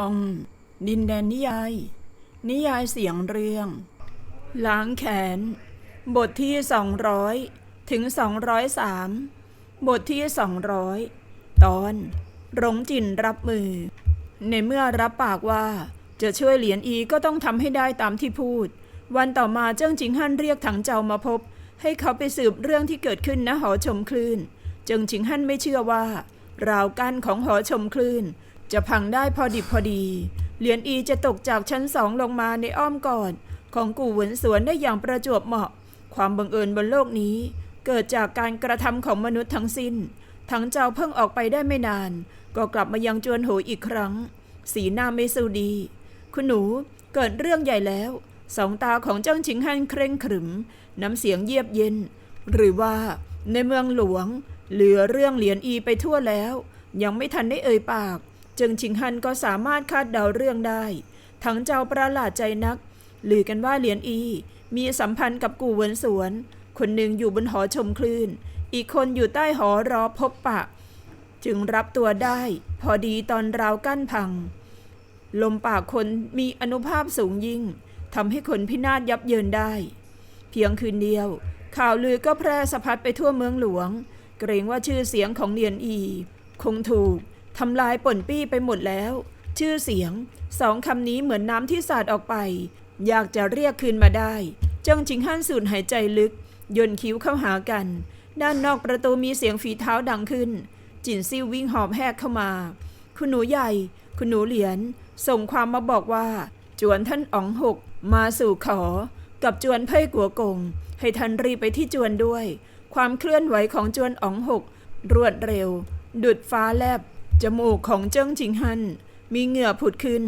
ช่อง ดินแดนนิยาย นิยายเสียงเรื่อง ล้างแขน บทที่ 200 ถึง 203 บทที่ 200 ตอนหลงจินรับมือ ในเมื่อรับปากว่าจะช่วยเหรียญอีก็ต้องทำให้ได้ตามที่พูด วันต่อมาเจิ้งจิงฮั่นเรียกถังเจ้ามาพบ ให้เขาไปสืบเรื่องที่เกิดขึ้นณหอชมคลื่น เจิ้งจิงฮั่นไม่เชื่อว่า ราวกั้นของหอชมคลื่น จะพังได้พอดิบพอดี เหรียญอีจะตกจากชั้นสองลงมาในอ้อมกอดของกู่หวนสวนได้อย่างประจวบเหมาะ ความบังเอิญบนโลกนี้ เกิดจากการกระทำของมนุษย์ทั้งสิ้น ทั้งเจ้าเพิ่งออกไปได้ไม่นาน ก็กลับมายังจวนโหอีกครั้ง สีหน้าไม่สู้ดี คุณหนูเกิดเรื่องใหญ่แล้ว สองตาของเจ้าชิงฮั่นเคร่งขรึม น้ำเสียงเยียบเย็น หรือว่าในเมืองหลวง เหลือเรื่องเหรียญอีไปทั่วแล้ว ยังไม่ทันได้เอ่ยปาก จึงชิงฮันก็สามารถคาดเดาเรื่องได้ ทั้งเจ้าประหลาดใจนักลือกันว่าเหรียญอี มีสัมพันธ์กับกู่เหวินสวน คนหนึ่งอยู่บนหอชมคลื่น อีกคนอยู่ใต้หอรอพบปะ จึงรับตัวได้ พอดีตอนราวกั้นพัง ลมปากคนมีอนุภาพสูงยิ่งทำให้คนพินาศยับเยินได้ เพียงคืนเดียว ข่าวลือก็แพร่สะพัดไปทั่วเมืองหลวง เกรงว่าชื่อเสียงของเนียนอี คงถูก ทำลายป่นปี้ไปหมดแล้ว ชื่อเสียงสองคำนี้เหมือนน้ำที่สาดออกไป อยากจะเรียกคืนมาได้เจ้งจิงฮั่นสูดหายใจลึกย่นคิ้วเข้าหากัน ด้านนอกประตูมีเสียงฝีเท้าดังขึ้น จินซิ่ววิ่งหอบแหกเข้ามา คุณหนูใหญ่ คุณหนูเหรียญส่งความมาบอกว่า จวนท่านอ๋องหก มาสู่ขอ กับจวนเพ่ยกัวกง ให้ท่านรีไปที่จวนด้วย ความเคลื่อนไหวของจวนอ๋องหก รวดเร็ว ดุดฟ้าแลบ จมูกของเจิ้งจิงฮันมีเหงื่อผุดขึ้น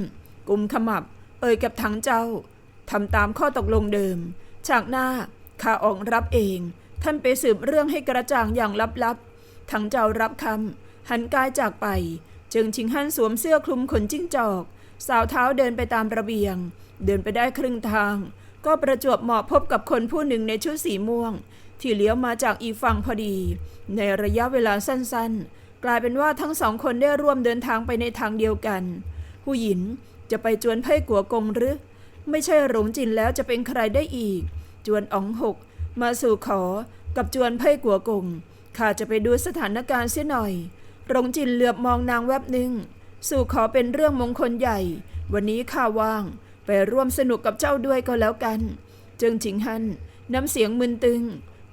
กุมขมับ เอ่ยกับถังเจ้าทำตามข้อตกลงเดิมฉากหน้าข้าออกรับเอง ท่านไปสืบเรื่องให้กระจ่างอย่างลับๆถังเจ้ารับคำหันกายจากไป เจึงชิงฮั่นสวมเสื้อคลุมขนจิ้งจอก สาวเท้าเดินไปตามระเบียง เดินไปได้ครึ่งทาง ก็ประจวบเหมาะพบกับคนผู้หนึ่งในชุดสีม่วง ที่เลี้ยวมาจากอีฝั่งพอดี ในระยะเวลาสั้นๆ กลายเป็นว่าทั้งสองคนได้ร่วมเดินทางไปในทางเดียวกัน ผู้หญิงจะไปจวนไพ่กัวกงหรือ ไม่ใช่หลงจินแล้วจะเป็นใครได้อีก จวนอ๋องหก มาสู่ขอ กับจวนไพ่กัวกงข้าจะไปดูสถานการณ์เสียหน่อยหลงจินเหลือบมองนางแวบหนึ่ง สู่ขอเป็นเรื่องมงคลใหญ่ วันนี้ข้าว่าง ไปร่วมสนุกกับเจ้าด้วยก็แล้วกัน เจิงจิงฮันน้ำเสียงมึนตึง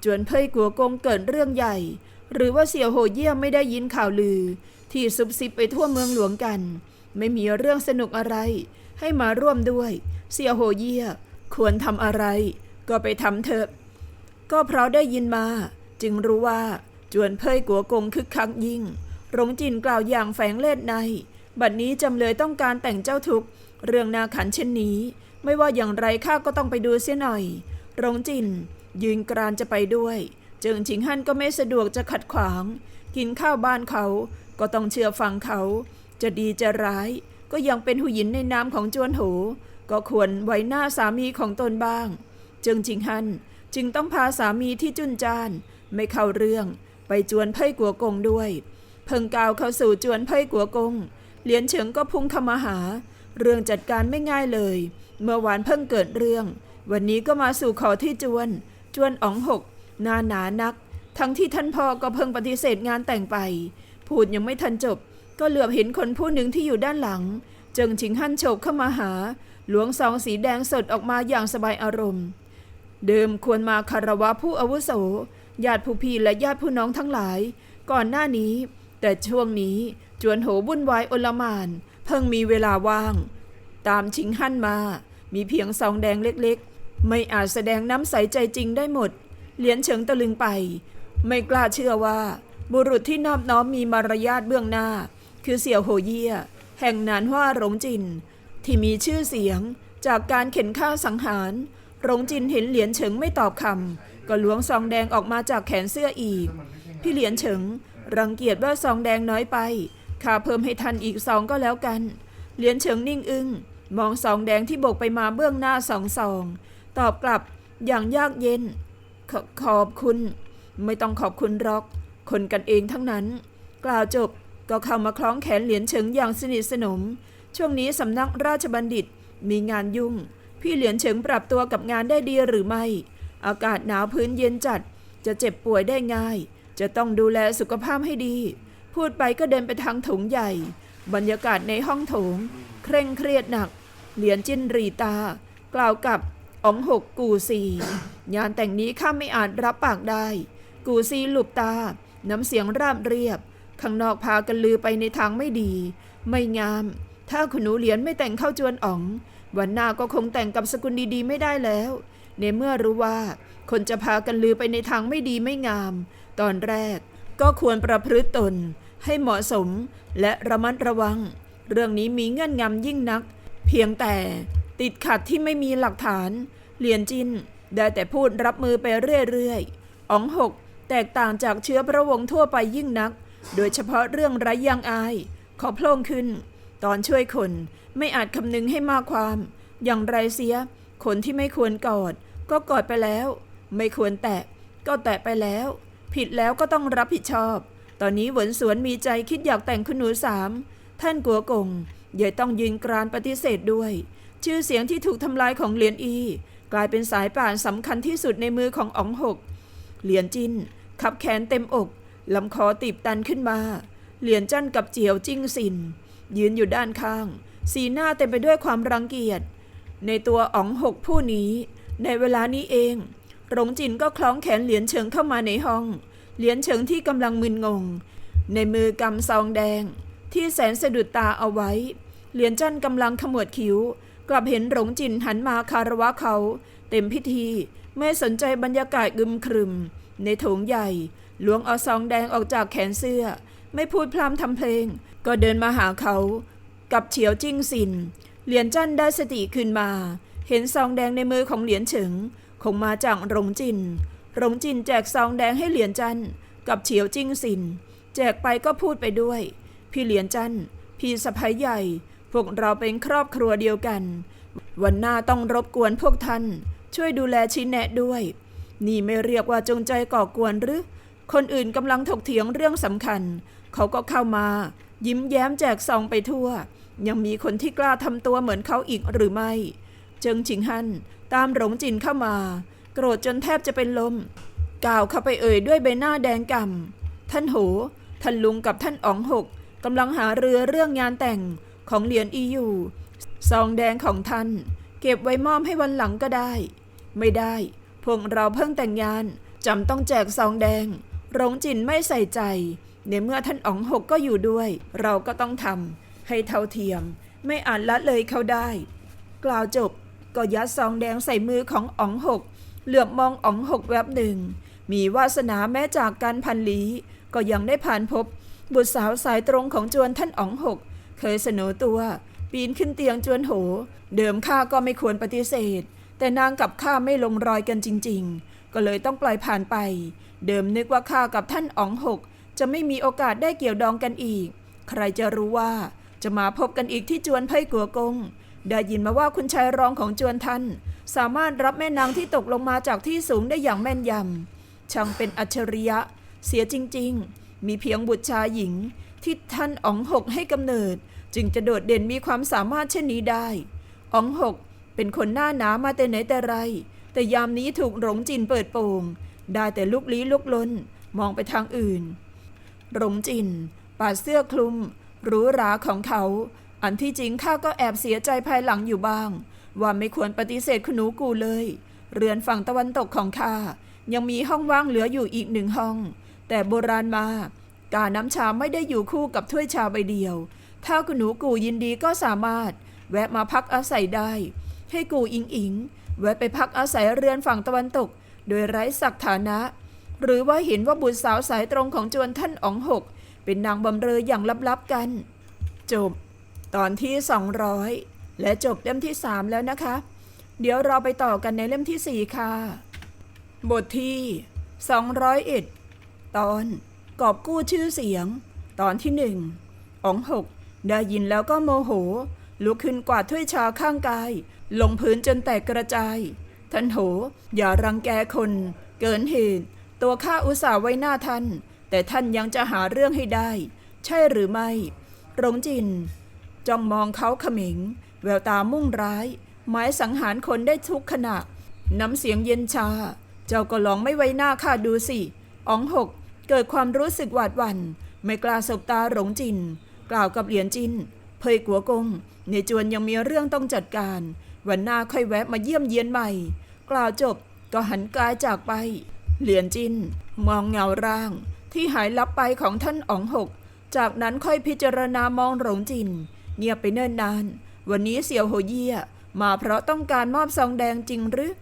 จวนเพ่ยกัวกงเกิดเรื่องใหญ่ หรือว่าเสี่ยวโหเยี่ยมไม่ได้ยินข่าวลือ ที่ซุบซิบไปทั่วเมืองหลวงกัน ไม่มีเรื่องสนุกอะไร ให้มาร่วมด้วย เสี่ยวโหเยี่ยควรทำอะไร ก็ไปทำเถอะ ก็เพราะได้ยินมา จึงรู้ว่าจวนเพ่ยกัวกงคึกคักยิ่งหลงจินกล่าวอย่างแฝงเล่นใน บัดนี้จำเลยต้องการแต่งเจ้าทุกเรื่องนาขันเช่นนี้ ไม่ว่าอย่างไรข้าก็ต้องไปดูเสียหน่อยหลงจินยืนกรานจะไปด้วย เจิงชิงฮั่นก็ไม่สะดวกจะขัดขวาง กินข้าวบ้านเขาก็ต้องเชื่อฟังเขา จะดีจะร้าย ก็ยังเป็นหูหยินในน้ำของจวนโหก็ควรไว้หน้าสามีของตนบ้าง เจิงชิงฮั่นจึงต้องพาสามีที่จุนจาน ไม่เข้าเรื่อง ไปจวนไพ่กัวกงด้วย เพิ่งกาวเข้าสู่จวนไพ่กัวกงเหลียนเฉิงก็พุ่งเข้ามาหา เรื่องจัดการไม่ง่ายเลย เมื่อวานเพิ่งเกิดเรื่อง วันนี้ก็มาสู่ขอที่จวน จวนอ๋องหก หนาหนานัก ทั้งที่ท่านพ่อก็เพิ่งปฏิเสธงานแต่งไป พูดยังไม่ทันจบ ก็เหลือบเห็นคนผู้หนึ่งที่อยู่ด้านหลัง เจิงชิงฮั่นโฉบเข้ามาหา หลวงซองสีแดงสดออกมาอย่างสบายอารมณ์ เดิมควรมาคารวะผู้อาวุโส ญาติผู้พี่และญาติผู้น้องทั้งหลาย ก่อนหน้านี้ แต่ช่วงนี้จวนโหวุ่นวายโอลมาน เพิ่งมีเวลาว่าง ตามชิงหั่นมา มีเพียงซองแดงเล็กๆ ไม่อาจแสดงน้ำใสใจจริงได้หมด เหรียญเฉิงตะลึงไป ไม่กล้าเชื่อว่า บุรุษที่นอบน้อมมีมารยาทเบื้องหน้า คือเสี่ยวโหเยี่ย แห่งนานว่าหลงจิน ที่มีชื่อเสียงจากการเข็นฆ่าสังหารหลงจินเห็นเหรียญเฉิงไม่ตอบคำก็ล้วงซองแดงออกมาจากแขนเสื้ออีก พี่เหรียญเฉิงรังเกียจว่าซองแดงน้อยไปข้าเพิ่มให้ทันอีกซองก็แล้วกัน เหรียญเฉิงนิ่งอึง้งมองซองแดงที่โบกไปมาเบื้องหน้าสองซอง ตอบกลับอย่างยากเย็น ขขอบคุณ ไม่ต้องขอบคุณหรอก คนกันเองทั้งนั้น กล่าวจบก็เข้ามาคล้องแขนเหรียญเฉิงอย่างสนิทสนม ช่วงนี้สำนักราชบัณฑิตมีงานยุ่ง พี่เหลียนเฉิงปรับตัวกับงานได้ดีหรือไม่ อากาศหนาวพื้นเย็นจัด จะเจ็บป่วยได้ง่าย จะต้องดูแลสุขภาพให้ดี พูดไปก็เดินไปทางโถงใหญ่ บรรยากาศในห้องโถง เคร่งเครียดหนัก เหรียญจิ้นรีตา กล่าวกับ องหกกูซีงานแต่งนี้ข้าไม่อาจรับปากได้ กูซีหลุบตา น้ำเสียงราบเรียบ ข้างนอกพากันลือไปในทางไม่ดี ไม่งาม ถ้าคุณหนูเหรียญไม่แต่งเข้าจวนอ๋อง วันหน้าก็คงแต่งกับสกุลดีๆ ไม่ได้แล้ว ในเมื่อรู้ว่า คนจะพากันลือไปในทางไม่ดีไม่งาม ตอนแรกก็ควรประพฤติตน ให้เหมาะสมและระมัดระวัง เรื่องนี้มีเงื่อนงำยิ่งนัก เพียงแต่ ติดขัดที่ไม่มีหลักฐานเหรียญจินได้แต่พูดรับมือไปเรื่อยๆอ๋องหกแตกต่างจากเชื้อพระวงศ์ทั่วไปยิ่งนัก โดยเฉพาะเรื่องไร้ยางอายขอโพล่งขึ้น ตอนช่วยคนไม่อาจคำนึงให้มากความ อย่างไรเสีย คนที่ไม่ควรกอด ก็กอดไปแล้ว ไม่ควรแตะ ก็แตะไปแล้ว ผิดแล้วก็ต้องรับผิดชอบ ตอนนี้หวนสวนมีใจคิดอยากแต่งคุณหนูสามท่านกัวกงย่าต้องยืนกรานปฏิเสธด้วย ชื่อเสียงที่ถูกทำลายของเหรียญอี กลายเป็นสายป่านสำคัญที่สุดในมือของอ๋องหก เหรียญจินขับแขนเต็มอกลำคอตีบตันขึ้นมา เหรียญจั้นกับเจียวจิ้งสิน ยืนอยู่ด้านข้าง สีหน้าเต็มไปด้วยความรังเกียจ ในตัวอ๋องหกผู้นี้ ในเวลานี้เอง หลงจินก็คล้องแขนเหรียญเฉิงเข้ามาในห้อง เหรียญเฉิงที่กำลังมึนงง ในมือกำซองแดง ที่แสนสะดุดตาเอาไว้ เหรียญจั้นกำลังขมวดคิ้ว กลับเห็นหลงจินหันมาคารวะเขา เต็มพิธี ไม่สนใจบรรยากาศกึมครึม ในโถงใหญ่ล้วงเอาซองแดงออกจากแขนเสื้อ ไม่พูดพร่ำทำเพลง ก็เดินมาหาเขา กับเฉียวจิ้งสิน เหรียญจั้นได้สติขึ้นมา เห็นซองแดงในมือของเหรียญเฉิง คงมาจากหลงจินหลงจินแจกซองแดงให้เหรียญจันกับเฉียวจิ้งสิน แจกไปก็พูดไปด้วย พี่เหรียญจันพี่สะพ้ยใหญ่ พวกเราเป็นครอบครัวเดียวกัน วันหน้าต้องรบกวนพวกท่าน ช่วยดูแลชี้แนะด้วย นี่ไม่เรียกว่าจงใจก่อกวนหรือ คนอื่นกำลังถกเถียงเรื่องสำคัญ เขาก็เข้ามา ยิ้มแย้มแจกซองไปทั่ว ยังมีคนที่กล้าทำตัวเหมือนเขาอีกหรือไม่ เจิงชิงฮั่นตามหลงจินเข้ามา โกรธจนแทบจะเป็นลมกล่าวเข้าไปเอ่ยด้วยใบหน้าแดงก่ำท่านโห ท่านลุงกับท่านอ๋องหกกำลังหาเรือเรื่องงานแต่ง ของเหรียญอีอยู่ซองแดงของท่าน เก็บไว้มอบให้วันหลังก็ได้ ไม่ได้ พวกเราเพิ่งแต่งงานจำต้องแจกซองแดงหลงจินไม่ใส่ใจ ในเมื่อท่านอ๋องหกก็อยู่ด้วย เราก็ต้องทำให้เท่าเทียม ไม่อาจละเลยเขาได้ กล่าวจบก็ยัดซองแดงใส่มือของอ๋องหก เหลือบมองอ๋องหกแวบหนึ่ง มีวาสนาแม้จากการพันลีก็ยังได้ผ่านพบ บุตรสาวสายตรงของจวนท่านอ๋องหก เคยเสนอตัว ปีนขึ้นเตียงจวนโห เดิมข้าก็ไม่ควรปฏิเสธ แต่นางกับข้าไม่ลงรอยกันจริง ๆ ก็เลยต้องปล่อยผ่านไป เดิมนึกว่าข้ากับท่านอ๋องหก จะไม่มีโอกาสได้เกี่ยวดองกันอีก ใครจะรู้ว่าจะมาพบกันอีกที่จวนไพ่กัวกง ได้ยินมาว่าคุณชายรองของจวนท่าน สามารถรับแม่นางที่ตกลงมาจากที่สูงได้อย่างแม่นยำช่างเป็นอัจฉริยะ เสียจริง ๆ มีเพียงบุตรชายหญิงที่ท่านอ๋องหกให้กำเนิด จึงจะโดดเด่นมีความสามารถเช่นนี้ได้อองหกเป็นคนหน้าหนามาแต่ไหนแต่ไร แต่ยามนี้ถูกหลงจินเปิดโปงได้แต่ลุกลี้ลุกลนมองไปทางอื่น หลงจินปาดเสื้อคลุมหรูหราของเขา อันที่จริงข้าก็แอบเสียใจภายหลังอยู่บ้าง ว่าไม่ควรปฏิเสธคุณหนูกูเลย เรือนฝั่งตะวันตกของข้ายังมีห้องว่างเหลืออยู่อีกหนึ่งห้อง แต่โบราณมา การน้ำชาไม่ได้อยู่คู่กับถ้วยชาใบเดียว ถ้าคุณหนูกูยินดีก็สามารถ แวะมาพักอาศัยได้ ให้กูอิงอิง แวะไปพักอาศัยเรือนฝั่งตะวันตก โดยไร้ศักฐานะ หรือว่าเห็นว่าบุตรสาวสายตรงของจวนท่านอ๋องหก เป็นนางบำเรออย่างลับๆกัน จบ ตอนที่ 200 และจบเล่มที่ 3 แล้วนะคะ เดี๋ยวเราไปต่อกันในเล่มที่ 4 ค่ะ บทที่ 201 ตอนกอบกู้ชื่อเสียง ตอนที่หนึ่งอ๋องหก ได้ยินแล้วก็โมโห ลุกขึ้นกวาดถ้วยชาข้างกาย ลงพื้นจนแตกกระจาย ท่านโห อย่ารังแกคน เกินเหตุ ตัวข้าอุตส่าห์ไว้หน้าท่าน แต่ท่านยังจะหาเรื่องให้ได้ ใช่หรือไม่หลงจิน จ้องมองเขาขมิง แววตามุ่งร้าย หมายสังหารคนได้ทุกขณะ น้ำเสียงเย็นชา เจ้าก็ลองไม่ไว้หน้าข้าดูสิอ๋องหกเกิดความรู้สึกหวาดหวัน่น ไม่กล้าสบตาหลงจิน กล่าวกับเหรียญจินเพยกัวกงในจวนยังมีเรื่องต้องจัดการ วันหน้าค่อยแวะมาเยี่ยมเยียนใหม่ กล่าวจบก็หันกายจากไป เหรียญจินมองเงาร่าง ที่หายลับไปของท่านอ๋องหก จากนั้นค่อยพิจารณามองหลงจิน เงียบไปเนิ่นนาน วันนี้เสี่ยวโหเยี่ยมาเพราะต้องการมอบซองแดงจริงหรือ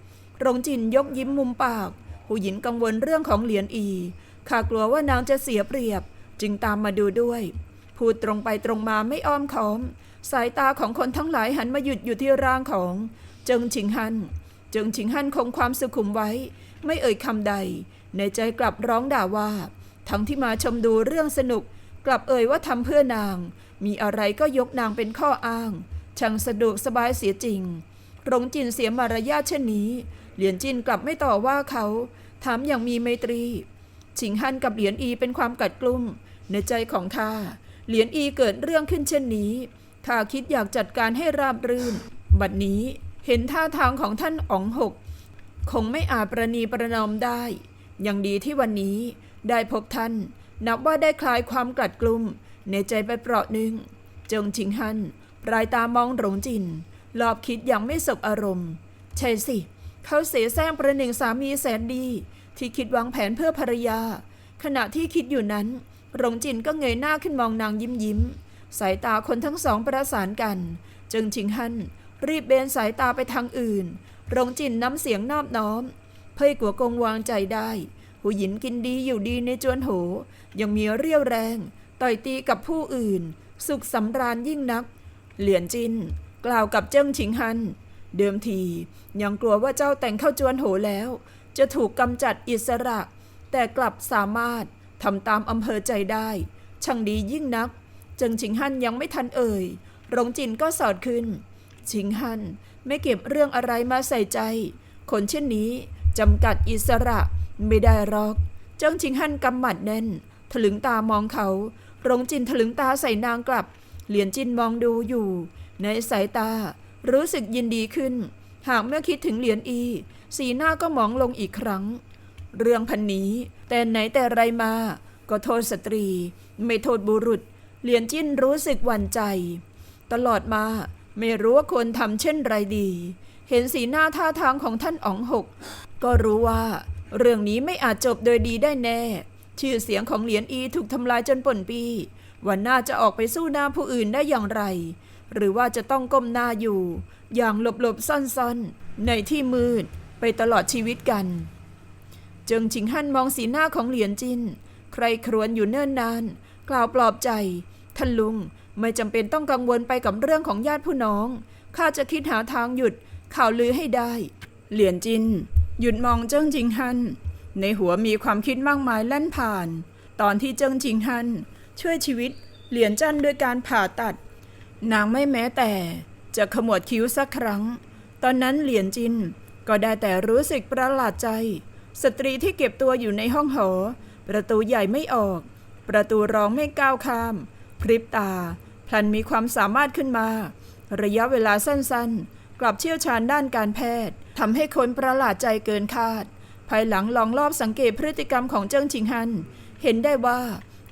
หลงจินยกยิ้มมุมปากหูหยินกังวลเรื่องของเหรียญอีข้ากลัวว่านางจะเสียเปรียบ จึงตามมาดูด้วย พูดตรงไปตรงมาไม่อ้อมค้อม สายตาของคนทั้งหลายหันมาหยุดอยู่ที่ร่างของเจิงชิงฮันเจิงชิงฮันคงความสุขุมไว้ ไม่เอ่ยคำใด ในใจกลับร้องด่าว่า ทั้งที่มาชมดูเรื่องสนุก กลับเอ่ยว่าทำเพื่อนาง มีอะไรก็ยกนางเป็นข้ออ้าง ช่างสะดวกสบายเสียจริงหลงจินเสียมารยาทเช่นนี้ เหรียญจินกลับไม่ต่อว่าเขา ถามอย่างมีไมตรี ชิงฮันกับเหรียญอีเป็นความกัดกลุ่มในใจของข้า เหรียญอีเกิดเรื่องขึ้นเช่นนี้ข้าคิดอยากจัดการให้ราบรื่น บัดนี้เห็นท่าทางของท่านอ๋องหก คงไม่อาจประนีประนอมได้ ยังดีที่วันนี้ได้พบท่าน นับว่าได้คลายความกลัดกลุ่ม ในใจไปเปราะหนึ่ง จงชิงฮันปลายตามองหลงจินรอบคิดอย่างไม่สบอารมณ์ ใช่สิ เขาเสียแซงประหนึ่งสามีแสนดี ที่คิดวางแผนเพื่อภรรยา ขณะที่คิดอยู่นั้น หลงจินก็เงยหน้าขึ้นมองนางยิ้มยิ้ม สายตาคนทั้งสองประสานกัน จึงชิงฮันรีบเบนสายตาไปทางอื่นหลงจินน้ำเสียงนอบน้อม เพยกัวกงวางใจได้ หูหยินกินดีอยู่ดีในจวนโห ยังมีเรี่ยวแรง ต่อยตีกับผู้อื่น สุขสำราญยิ่งนัก เหลียนจิน กล่าวกับเจิ้งชิงฮัน เดิมที ยังกลัวว่าเจ้าแต่งเข้าจวนโหแล้ว จะถูกกำจัดอิสระ แต่กลับสามารถ ทำตามอำเภอใจได้ ช่างดียิ่งนัก เจิงชิงฮั่นยังไม่ทันเอ่ยหลงจินก็สอดขึ้น ชิงฮั่นไม่เก็บเรื่องอะไรมาใส่ใจ คนเช่นนี้จำกัดอิสระไม่ได้หรอก เจิงชิงฮั่นกำหมัดแน่น ถลึงตามองเขาหลงจินถลึงตาใส่นางกลับ เหลียนจินมองดูอยู่ ในสายตา รู้สึกยินดีขึ้น หากเมื่อคิดถึงเหรียญอี สีหน้าก็หมองลงอีกครั้ง เรื่องพันนี้ แต่ไหนแต่ไรมา ก็โทษสตรี ไม่โทษบุรุษ เหรียญจิ้นรู้สึกหวั่นใจ ตลอดมาไม่รู้ว่าควรทำเช่นไรดี เห็นสีหน้าท่าทางของท่านอ๋องหก ก็รู้ว่า เรื่องนี้ไม่อาจจบโดยดีได้แน่ ชื่อเสียงของเหรียญอีถูกทำลายจนป่นปีวันหน้าจะออกไปสู้หน้าผู้อื่นได้อย่างไร หรือว่าจะต้องก้มหน้าอยู่ อย่างหลบๆซ่อนๆ ในที่มืดไปตลอดชีวิตกัน เจิงชิงฮั่นมองสีหน้าของเหรียญจิน ใครครวญอยู่เนิ่นนาน กล่าวปลอบใจ ท่านลุงไม่จำเป็นต้องกังวลไปกับเรื่องของญาติผู้น้อง ข้าจะคิดหาทางหยุดข่าวลือให้ได้ เหรียญจิน หยุดมองเจิ้งจิงฮัน ในหัวมีความคิดมากมายแล่นผ่าน ตอนที่เจิ้งจิงฮัน ช่วยชีวิต เหรียญจันด้วยการผ่าตัด นางไม่แม้แต่ จะขมวดคิ้วสักครั้ง ตอนนั้นเหรียญจินก็ได้แต่รู้สึกประหลาดใจ สตรีที่เก็บตัวอยู่ในห้องหอ ประตูใหญ่ไม่ออก ประตูรองไม่ก้าวข้าม พริบตา พลันมีความสามารถขึ้นมา ระยะเวลาสั้นๆ กลับเชี่ยวชาญด้านการแพทย์ทำให้คนประหลาดใจเกินคาด ภายหลังลองรอบสังเกตพฤติกรรมของเจิ้งชิงฮัน เห็นได้ว่า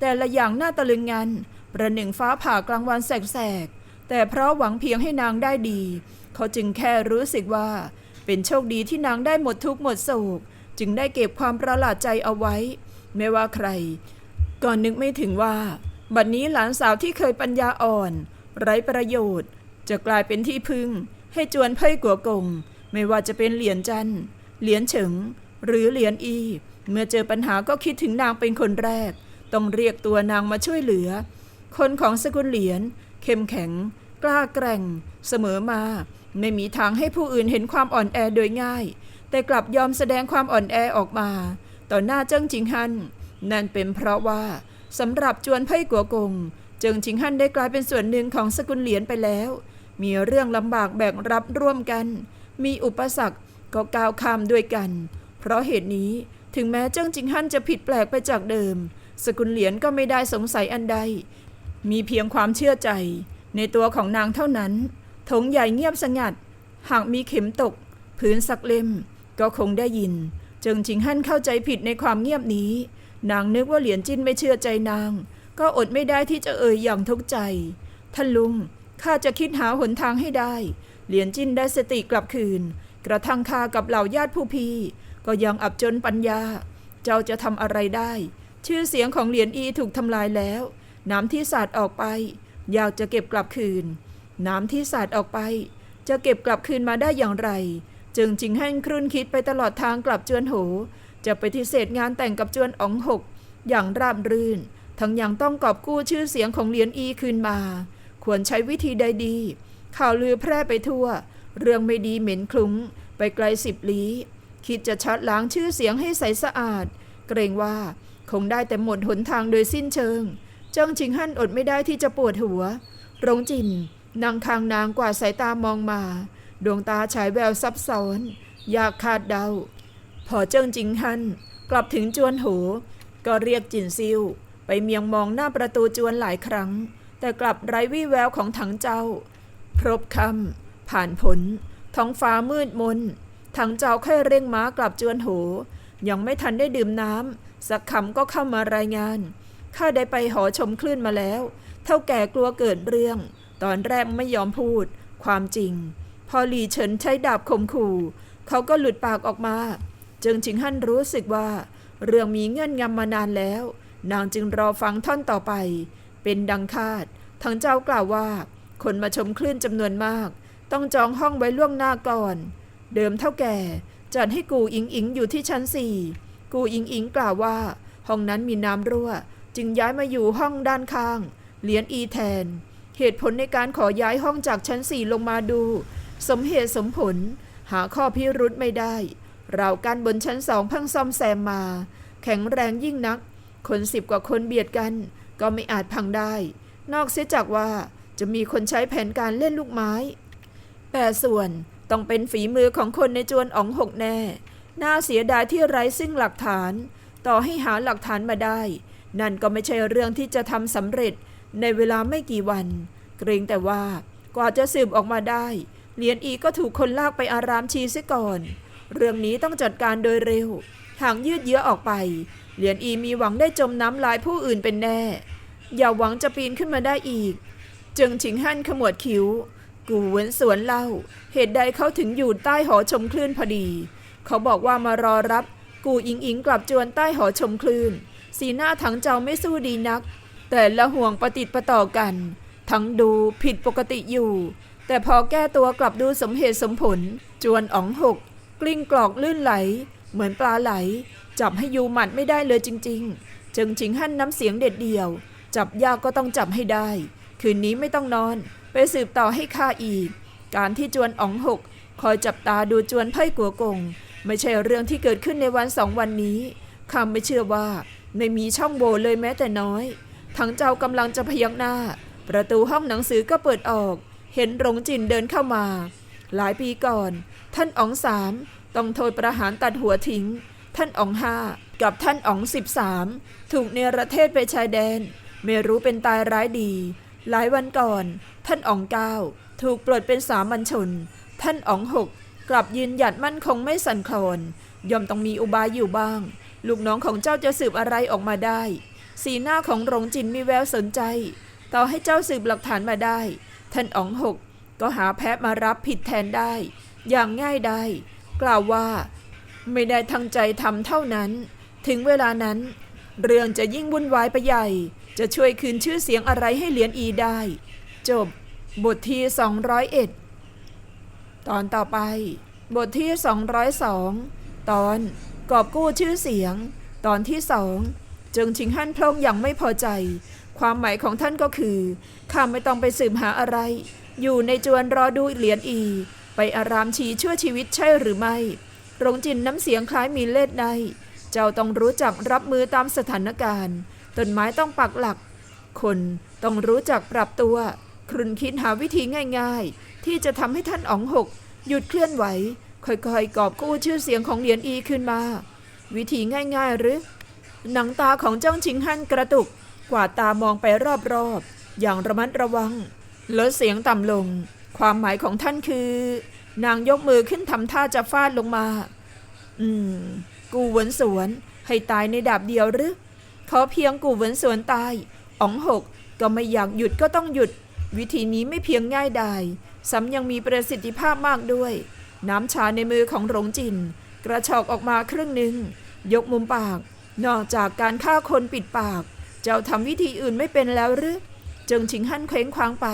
แต่ละอย่างน่าตะลึงงัน ประหนึ่งฟ้าผ่ากลางวันแสกๆ แต่เพราะหวังเพียงให้นางได้ดี เขาจึงแค่รู้สึกว่า เป็นโชคดีที่นางได้หมดทุกข์หมดโศก จึงได้เก็บความประหลาดใจเอาไว้ ไม่ว่าใคร ก่อนนึกไม่ถึงว่า บัดนี้หลานสาวที่เคยปัญญาอ่อน ไร้ประโยชน์ จะกลายเป็นที่พึ่ง ให้จวนเพ่ยกัวกง ไม่ว่าจะเป็นเหรียญจันเหรียญเฉิง หรือเหรียญอี เมื่อเจอปัญหาก็คิดถึงนางเป็นคนแรก ต้องเรียกตัวนางมาช่วยเหลือ คนของสกุลเหรียญเข้มแข็ง กล้าแกร่ง เสมอมา ไม่มีทางให้ผู้อื่นเห็นความอ่อนแอโดยง่าย แต่กลับยอมแสดงความอ่อนแอออกมา ต่อหน้าเจิ้งจิงฮันนั่นเป็นเพราะว่าสำหรับจวนไพ่กัวกงเจิงจิงฮันได้กลายเป็นส่วนหนึ่งของสกุลเหรียญไปแล้ว มีเรื่องลำบากแบกรับร่วมกัน มีอุปสรรคก็ก้าวข้ามด้วยกัน เพราะเหตุนี้ถึงแม้เจิ้งจิงฮันจะผิดแปลกไปจากเดิม สกุลเหรียญก็ไม่ได้สงสัยอันใด มีเพียงความเชื่อใจ ในตัวของนางเท่านั้นถงใหญ่เงียบสงัด หากมีเข็มตก พื้นสักเล่ม ก็คงได้ยิน จึงจิงฮั่นเข้าใจผิดในความเงียบนี้ นางนึกว่าเหรียญจิ้นไม่เชื่อใจนาง ก็อดไม่ได้ที่จะเอ่ยอย่างทุกข์ใจ ท่านลุงข้าจะคิดหาหนทางให้ได้ เหรียญจิ้นได้สติกลับคืน กระทั่งข้ากับเหล่าญาติผู้พีก็ยังอับจนปัญญา เจ้าจะทำอะไรได้ ชื่อเสียงของเหรียญอีถูกทำลายแล้ว น้ำที่สาดออกไป อยากจะเก็บกลับคืน น้ำที่สาดออกไป จะเก็บกลับคืนมาได้อย่างไร จึงจิงให้ครุ่นคิดไปตลอดทางกลับจวนโหจะไปฏิเสธงานแต่งกับจวนอ๋องหก อย่างราบรื่น ทั้งยังต้องกอบกู้ชื่อเสียงของเหรียญอีคืนมา ควรใช้วิธีใดดี ข่าวลือแพร่ไปทั่ว เรื่องไม่ดีเหม็นคลุ้ง ไปไกลสิบลี้ คิดจะชัดล้างชื่อเสียงให้ใสสะอาด เกรงว่าคงได้แต่หมดหนทางโดยสิ้นเชิงจ้าชิงฮั่นอดไม่ได้ที่จะปวดหัว รงจินนางคางนางกว่าดสายตามองมา ดวงตาฉายแววซับซ้อนอยากคาดเดา พอเจิ้งจิงฮั่นกลับถึงจวนโหก็เรียกจินซิวไปเมียงมองหน้าประตูจวนหลายครั้ง แต่กลับไร้วี่แววของถังเจ้า พรบคำผ่านผล ท้องฟ้ามืดมนถังเจ้าค่อยเร่งม้ากลับจวนโหยังไม่ทันได้ดื่มน้ำสักคำก็เข้ามารายงาน ข้าได้ไปหอชมคลื่นมาแล้ว เท่าแก่กลัวเกิดเรื่อง ตอนแรกไม่ยอมพูด ความจริง พอหลีเฉินใช้ดาบข่มขู่ เขาก็หลุดปากออกมา เจึงจิงฮั่นรู้สึกว่า เรื่องมีเงื่อนงำมานานแล้ว นางจึงรอฟังท่อนต่อไป เป็นดังคาด ทั้งเจ้ากล่าวว่า คนมาชมคลื่นจำนวนมาก ต้องจองห้องไว้ล่วงหน้าก่อน เดิมเท่าแก่จัดให้กูอิงอิงอยู่ที่ชั้นสี่กูอิงอิงกล่าวว่า ห้องนั้นมีน้ำรั่ว จึงย้ายมาอยู่ห้องด้านข้าง เหรียญอีแทน เหตุผลในการขอย้ายห้องจากชั้นสี่ลงมาดู สมเหตุสมผล หาข้อพิรุธไม่ได้เรากันบนชั้นสองพิ่งซ่อมแซมมา แข็งแรงยิ่งนัก คนสิบกว่าคนเบียดกัน ก็ไม่อาจพังได้ นอกเสียจากว่าจะมีคนใช้แผนการเล่นลูกไม้ แต่ส่วนต้องเป็นฝีมือของคนในจวนอ๋องหกแน่ น่าเสียดายที่ไร้ซึ่งหลักฐาน ต่อให้หาหลักฐานมาได้ นั่นก็ไม่ใช่เรื่องที่จะทำสำเร็จในเวลาไม่กี่วัน เกรงแต่ว่ากว่าจะสืบออกมาได้ เหรียญอีก็ถูกคนลากไปอารามชีเสียก่อน เรื่องนี้ต้องจัดการโดยเร็ว หากยืดเยื้อออกไป เหรียญอีมีหวังได้จมน้ำลายผู้อื่นเป็นแน่ อย่าหวังจะปีนขึ้นมาได้อีก จึงฉิงฮั่นขมวดคิ้ว กูเว้นสวนเล่า เหตุใดเขาถึงอยู่ใต้หอชมคลื่นพอดี เขาบอกว่ามารอรับ กูอิงอิงกลับจวนใต้หอชมคลื่น สีหน้าถังเจ้าไม่สู้ดีนัก แต่ละห่วงประติดประต่อกัน ทั้งดูผิดปกติอยู่ แต่พอแก้ตัวกลับดูสมเหตุสมผล จวนอ๋องหก กลิ้งกรอกลื่นไหล เหมือนปลาไหล จับให้ยูหมัดไม่ได้เลยจริง ๆ จึงฉิงฮั่นน้ำเสียงเด็ดเดี่ยว จับยากก็ต้องจับให้ได้ คืนนี้ไม่ต้องนอน ไปสืบต่อให้ข้าอีก การที่จวนอ๋องหก คอยจับตาดูจวนไพ่กัวกง ไม่ใช่เรื่องที่เกิดขึ้นในวันสองวันนี้ข้าไม่เชื่อว่าไม่มีช่องโหว่เลยแม้แต่น้อย ทั้งเจ้ากำลังจะพยักหน้า ประตูห้องหนังสือก็เปิดออก เห็นหลงจินเดินเข้ามา หลายปีก่อน ท่านอ๋องสามต้องโทษประหารตัดหัวทิ้ง ท่านอ๋องห้ากับท่านอ๋องสิบสามถูกเนรเทศไปชายแดน ไม่รู้เป็นตายร้ายดี หลายวันก่อน ท่านอ๋องเก้าถูกปลดเป็นสามัญชน ท่านอ๋องหกกลับยืนหยัดมั่นคงไม่สั่นคลอน ย่อมต้องมีอุบายอยู่บ้าง ลูกน้องของเจ้าจะสืบอะไรออกมาได้ สีหน้าของหลงจินมีแววสนใจ ต่อให้เจ้าสืบหลักฐานมาได้ ท่านอ๋องหกก็หาแพะมารับผิดแทนได้ อย่างง่ายได้กล่าวว่า ไม่ได้ทั้งใจทำเท่านั้น ถึงเวลานั้น เรื่องจะยิ่งวุ่นวายไปใหญ่ จะช่วยคืนชื่อเสียงอะไรให้เหรียญอีได้ จบบทที่ 201 ตอนต่อไป บทที่ 202 ตอนกอบกู้ชื่อเสียง ตอนที่สอง จึงชิงฮั่นพลงอย่างไม่พอใจ ความหมายของท่านก็คือข้าไม่ต้องไปสืบหาอะไร อยู่ในจวนรอดูเหรียญอี ไปอารามชีชั่วชีวิตใช่หรือไม่รงจินน้ำเสียงคล้ายมีเล่ห์ในเจ้าต้องรู้จักรับมือตามสถานการณ์ต้นไม้ต้องปักหลัก คนต้องรู้จักปรับตัว ครุนคิดหาวิธีง่าย ๆ ที่จะทำให้ท่านอ๋องหก หยุดเคลื่อนไหว ค่อยๆกอบกู้ชื่อเสียงของเหรียญอีขึ้นมา วิธีง่ายๆหรือ หนังตาของเจ้าชิงฮั่นกระตุก กวาดตามองไปรอบๆ อย่างระมัดระวังลดเสียงต่ำลง ความหมายของท่านคือ นางยกมือขึ้นทำท่าจะฟาดลงมา อืม กูเหวินสวนให้ตายในดาบเดียวหรือเขอเพียงกูเหวินสวนตายอ๋องหกก็ไม่อยากหยุดก็ต้องหยุด วิธีนี้ไม่เพียงง่ายดายซ้ำยังมีประสิทธิภาพมากด้วย น้ำชาในมือของหลงจิน กระชอกออกมาครึ่งหนึ่ง ยกมุมปาก นอกจากการฆ่าคนปิดปาก เจ้าทำวิธีอื่นไม่เป็นแล้วหรือเจิงชิงหั่นเคว้งคว้างไป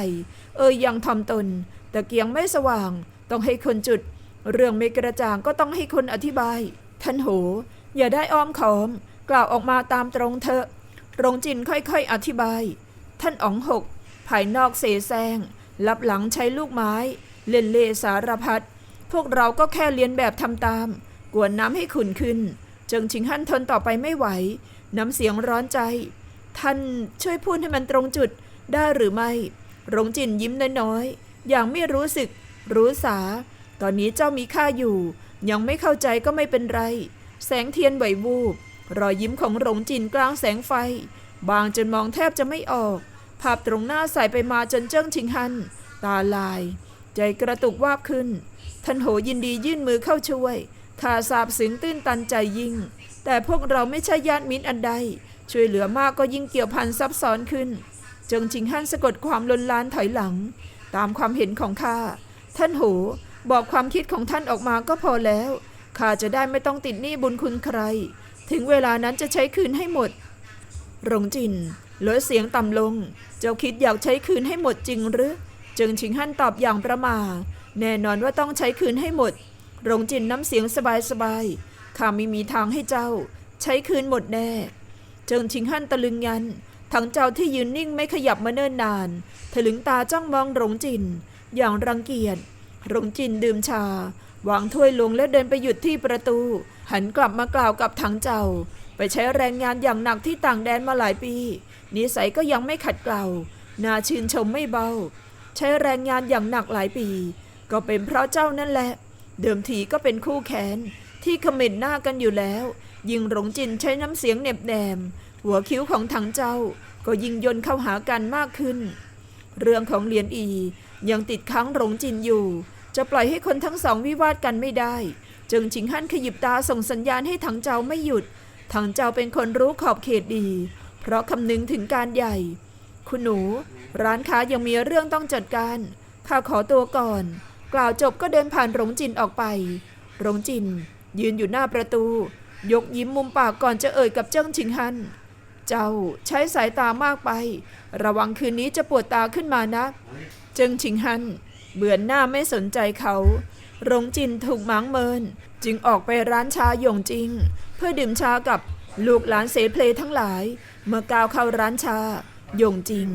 เอ่ยยังทอมตนแต่เกียงไม่สว่าง ต้องให้คนจุด เรื่องไม่กระจ่างก็ต้องให้คนอธิบาย ท่านโห อย่าได้อ้อมขอม กล่าวออกมาตามตรงเถอะหลงจินค่อยๆ อธิบาย ท่านอ๋องหก ภายนอกเสแสร้งรับหลังใช้ลูกไม้ เล่นเลสารพัดพวกเราก็แค่เรียนแบบทำตาม กวนน้ำให้ขุนขึ้น เจิงชิงฮั่นทนต่อไปไม่ไหว น้ำเสียงร้อนใจ ท่านช่วยพูดให้มันตรงจุดได้หรือไม่ หลงจินยิ้มน้อยๆ อย่างไม่รู้สึก รู้สา ตอนนี้เจ้ามีค่าอยู่ ยังไม่เข้าใจก็ไม่เป็นไร แสงเทียนไหววูบ รอยยิ้มของหลงจินกลางแสงไฟ บางจนมองแทบจะไม่ออก ภาพตรงหน้าใส่ไปมาจนเจิ้งชิงฮัน ตาลาย ใจกระตุกวาบขึ้น ท่านโหยินดียื่นมือเข้าช่วย ข้าซาบซึ้งตื้นตันใจยิ่ง แต่พวกเราไม่ใช่ญาติมิตรอันใด ช่วยเหลือมากก็ยิ่งเกี่ยวพันซับซ้อนขึ้น จงชิงฮั่นสะกดความลนลานถอยหลัง ตามความเห็นของข้า ท่านโห บอกความคิดของท่านออกมาก็พอแล้ว ข้าจะได้ไม่ต้องติดหนี้บุญคุณใคร ถึงเวลานั้นจะใช้คืนให้หมด หลงจินลดเสียงต่ำลง เจ้าคิดอยากใช้คืนให้หมดจริงหรือจิงชิงฮั่นตอบอย่างประมาแน่นอนว่าต้องใช้คืนให้หมด หลงจินน้ำเสียงสบายๆข้าไม่มีทางให้เจ้า ใช้คืนหมดแน่ เจิงชิงฮั่นตะลึงงัน ทั้งเจ้าที่ยืนนิ่งไม่ขยับมาเนิ่นนานถลึงตาจ้องมองหลงจิน อย่างรังเกียจหลงจินดื่มชาวางถ้วยลงและเดินไปหยุดที่ประตู หันกลับมากล่าวกับถังเจ้า ไปใช้แรงงานอย่างหนักที่ต่างแดนมาหลายปี นิสัยก็ยังไม่ขัดเกลาน่าชื่นชมไม่เบา ใช้แรงงานอย่างหนักหลายปี ก็เป็นเพราะเจ้านั่นแหละ เดิมทีก็เป็นคู่แขนที่เขม่นหน้ากันอยู่แล้ว ยิ่งหลงจินใช้น้ำเสียงเหน็บแนม หัวคิ้วของถังเจ้า ก็ยิ่งยนเข้าหากันมากขึ้น เรื่องของเหรียญอี ยังติดค้างหลงจินอยู่ จะปล่อยให้คนทั้งสองวิวาทกันไม่ได้ จึงชิงฮั่นขยิบตาส่งสัญญาณให้ถังเจ้าไม่หยุด ถังเจ้าเป็นคนรู้ขอบเขตดี เพราะคำนึงถึงการใหญ่ คุณหนู ร้านค้ายังมีเรื่องต้องจัดการข้าขอตัวก่อน กล่าวจบก็เดินผ่านหลงจินออกไปหลงจิน ยืนอยู่หน้าประตู ยกยิ้มมุมปากก่อนจะเอ่ยกับเจิ้งชิงฮัน เจ้าใช้สายตามากไป ระวังคืนนี้จะปวดตาขึ้นมานะ เจิงชิงฮัน เบือนหน้าไม่สนใจเขาหลงจินถูกหมางเมิน จึงออกไปร้านชาหยงจริง เพื่อดื่มชากับลูกหลานเสเพลทั้งหลาย เมื่อก้าวเข้าร้านชาหยงจริง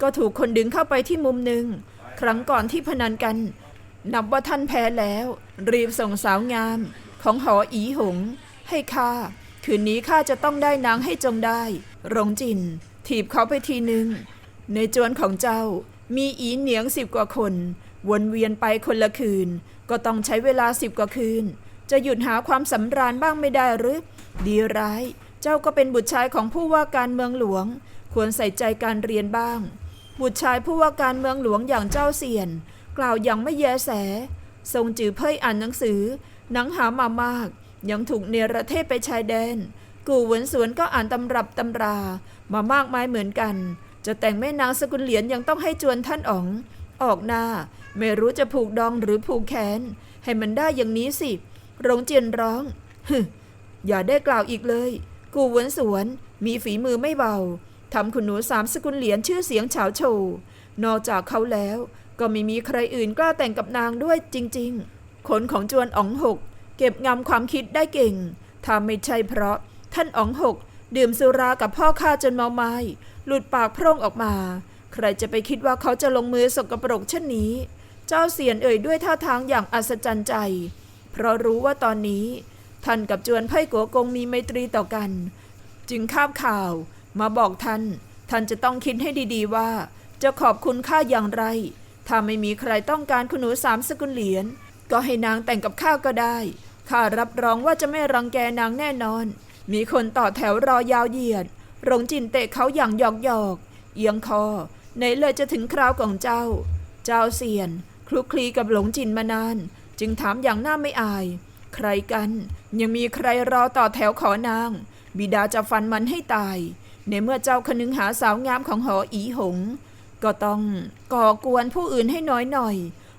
ก็ถูกคนดึงเข้าไปที่มุมหนึ่ง ครั้งก่อนที่พนันกัน นับว่าท่านแพ้แล้ว รีบส่งสาวงาม ของหออีหง ให้ข้าคืนนี้ข้าจะต้องได้นางให้จงได้ หลงจิน ถีบเขาไปทีหนึ่ง ในจวนของเจ้ามีอีเหนียงสิบกว่าคน วนเวียนไปคนละคืน ก็ต้องใช้เวลาสิบกว่าคืน จะหยุดหาความสำราญบ้างไม่ได้หรือ ดีร้าย เจ้าก็เป็นบุตรชายของผู้ว่าการเมืองหลวง ควรใส่ใจการเรียนบ้าง บุตรชายผู้ว่าการเมืองหลวงอย่างเจ้าเสียน กล่าวอย่างไม่แยแส ทรงจือเพ่ยอ่านหนังสือ หนังหามามาก ยังถูกเนรเทศไปชายแดน กูหวนสวนก็อ่านตำรับตำรามามากมายเหมือนกัน จะแต่งแม่นางสกุลเหรียญยังต้องให้จวนท่านอ๋อง ออกหน้า ไม่รู้จะผูกดองหรือผูกแขน ให้มันได้อย่างนี้สิหลงเจียนร้องฮึอย่าได้กล่าวอีกเลย กูหวนสวนมีฝีมือไม่เบาทำคุณหนูสามสกุลเหรียญชื่อเสียงเฉาโชว์นอกจากเขาแล้ว ก็ไม่มีใครอื่นกล้าแต่งกับนางด้วยจริงๆ ขนของจวนอ๋องหก เก็บงำความคิดได้เก่ง ถ้าไม่ใช่เพราะ ท่านอ๋องหก ดื่มสุรากับพ่อข้าจนเมาไม้หลุดปากพร่งออกมา ใครจะไปคิดว่าเขาจะลงมือสกปรกเช่นนี้ เจ้าเสียนเอ่ยด้วยท่าทางอย่างอัศจรรย์ใจ เพราะรู้ว่าตอนนี้ ท่านกับจวนไพ่กัวกงมีไมตรีต่อกัน จึงคาบข่าวมาบอกท่าน ท่านจะต้องคิดให้ดีๆว่า จะขอบคุณข้าอย่างไร ถ้าไม่มีใครต้องการคุณหนูสามสกุลเหรียญก็ให้นางแต่งกับข้าก็ได้ ข้ารับรองว่าจะไม่รังแกนางแน่นอน มีคนต่อแถวรอยาวเหยียด หลงจินเตะเขาอย่างหยอกหยอกเอียงคอไหนเลยจะถึงคราวของเจ้า เจ้าเสียน คลุกคลีกับหลงจินมานาน จึงถามอย่างหน้าไม่อาย ใครกัน ยังมีใครรอต่อแถวขอนาง บิดาจะฟันมันให้ตาย ในเมื่อเจ้าคนึงหาสาวงามของหออีหง ก็ต้องก่อกวนผู้อื่นให้น้อยหน่อย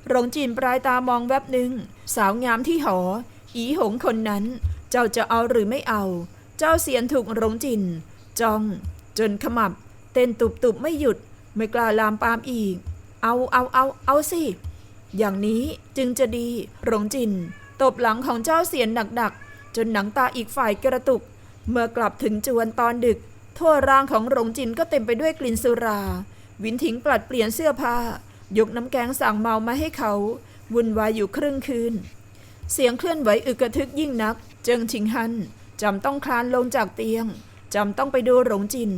หลงจีนปลายตามองแวบหนึ่ง สาวงามที่หอ อีหงคนนั้น เจ้าจะเอาหรือไม่เอา เจ้าเสียนถูกหลงจินจ้อง จนขมับ เต้นตุบตุบไม่หยุด ไม่กล้าลามปามอีก เอาเอาเอาเอาสิ อย่างนี้จึงจะดีหลงจินตบหลังของเจ้าเสียนหนักๆจนหนังตาอีกฝ่ายกระตุก เมื่อกลับถึงจวนตอนดึก ทั่วร่างของหลงจินก็เต็มไปด้วยกลิ่นสุรา วินถิงปลัดเปลี่ยนเสื้อผ้ายกน้ำแกงสั่งเมามาให้เขาวุ่นวายอยู่ครึ่งคืน เสียงเคลื่อนไหวอึกกระทึกยิ่งนัก เจิงชิงฮันจำต้องคลานลงจากเตียงจำต้องไปดูหลงจิน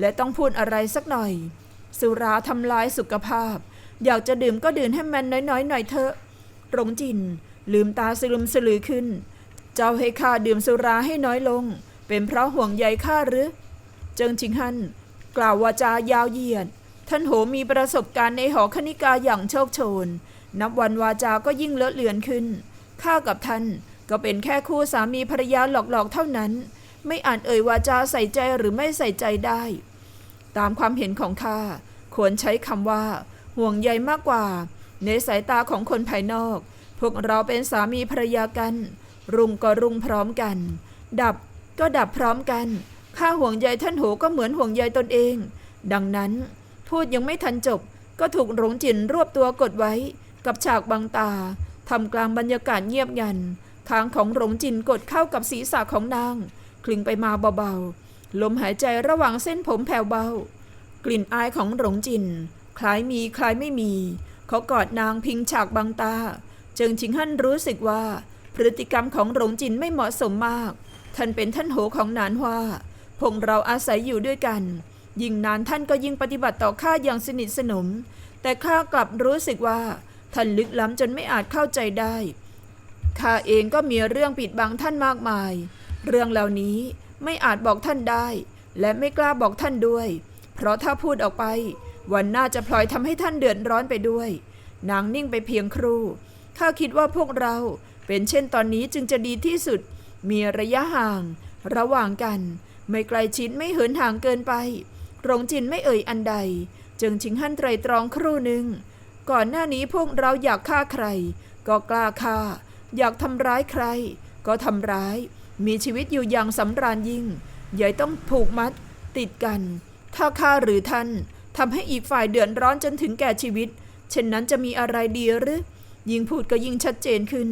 และต้องพูดอะไรสักหน่อย สุราทำลายสุขภาพ อยากจะดื่มก็ดื่มให้มันน้อยๆหน่อยเถอะหลงจิน ลืมตาสลึมสลือขึ้น เจ้าให้ข้าดื่มสุราให้น้อยลง เป็นเพราะห่วงใยข้าหรือ เจิงชิงฮันกล่าววาจายาวเหยียด ท่านโหมีประสบการณ์ในหอคณิกาอย่างโชคโชน นับวันวาจาก็ยิ่งเลอะเลือนขึ้น ข้ากับท่านก็เป็นแค่คู่สามีภรรยาหลอกๆเท่านั้น ไม่อ่านเอ่ยวาจาใส่ใจหรือไม่ใส่ใจได้ ตามความเห็นของข้าควรใช้คำว่า ห่วงใยมากกว่า ในสายตาของคนภายนอก พวกเราเป็นสามีภรรยากัน รุ่งก็รุ่งพร้อมกัน ดับก็ดับพร้อมกันข้าห่วงใยท่านโหก็เหมือนห่วงใยตนเอง ดังนั้น พูดยังไม่ทันจบ ก็ถูกหลงจินรวบตัวกดไว้ กับฉากบังตาทำกลางบรรยากาศเงียบงันคางของหลงจินกดเข้ากับศีรษะของนางคลิงไปมาเบาๆลมหายใจระหว่างเส้นผมแผ่วเบา กลิ่นอายของหลงจิน คล้ายมีคล้ายไม่มี เขากอดนางพิงฉากบังตาเจิงชิงฮั่นรู้สึกว่า พฤติกรรมของหลงจินไม่เหมาะสมมาก ท่านเป็นท่านโหของนานฮวาพวกเราอาศัยอยู่ด้วยกัน ยิ่งนานท่านก็ยิ่งปฏิบัติต่อข้าอย่างสนิทสนม แต่ข้ากลับรู้สึกว่าท่านลึกล้ำจนไม่อาจเข้าใจได้ข้าเองก็มีเรื่องปิดบังท่านมากมาย เรื่องเหล่านี้ไม่อาจบอกท่านได้ และไม่กล้าบอกท่านด้วย เพราะถ้าพูดออกไป วันหน้าจะพลอยทำให้ท่านเดือดร้อนไปด้วย นางนิ่งไปเพียงครู่ข้าคิดว่าพวกเราเป็นเช่นตอนนี้จึงจะดีที่สุด มีระยะห่าง ระหว่างกัน ไม่ไกลชิดไม่เหินห่างเกินไป หลงจินไม่เอ่ยอันใด จึงชิงหั่นไตรตรองครู่หนึ่ง ก่อนหน้านี้พวกเราอยากฆ่าใคร ก็กล้าฆ่า อยากทำร้ายใคร ก็ทำร้าย มีชีวิตอยู่อย่างสำราญยิ่งย่าต้องผูกมัด ติดกัน ถ้าข้าหรือท่านทำให้อีกฝ่ายเดือดร้อนจนถึงแก่ชีวิต เช่นนั้นจะมีอะไรดีหรือ ยิ่งพูดก็ยิ่งชัดเจนขึ้น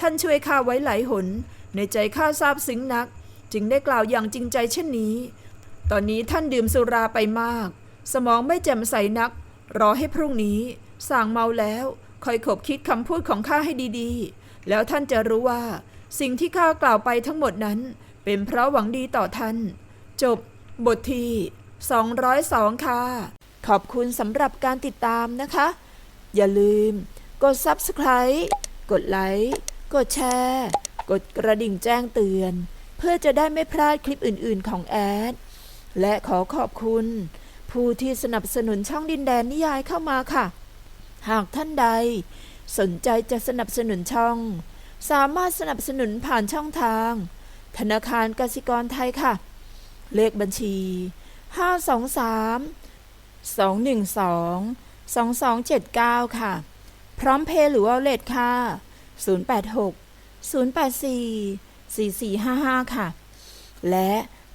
ท่านช่วยข้าไว้หลายหน ในใจข้าทราบซึ้งนัก จึงได้กล่าวอย่างจริงใจเช่นนี้ ตอนนี้ท่านดื่มสุราไปมาก สมองไม่แจ่มใสนัก รอให้พรุ่งนี้สั่งเมาแล้วคอยขบคิดคำพูดของข้าให้ดีๆ แล้วท่านจะรู้ว่า สิ่งที่ข้ากล่าวไปทั้งหมดนั้น เป็นเพราะหวังดีต่อท่าน จบบทที่ 202 ค่ะ ขอบคุณสำหรับการติดตามนะคะ อย่าลืม กด Subscribe กดไลค์กดแชร์ กดกระดิ่งแจ้งเตือน เพื่อจะได้ไม่พลาดคลิปอื่นๆของแอด และขอขอบคุณ ผู้ที่สนับสนุนช่องดินแดนนิยายเข้ามาค่ะ หากท่านใด สนใจจะสนับสนุนช่อง สามารถสนับสนุนผ่านช่องทาง ธนาคารกสิกรไทยค่ะ เลขบัญชี 523 212 2279 ค่ะ พร้อมเพย์หรือว่าเลทค่ะ 086 084 4455 ค่ะ และ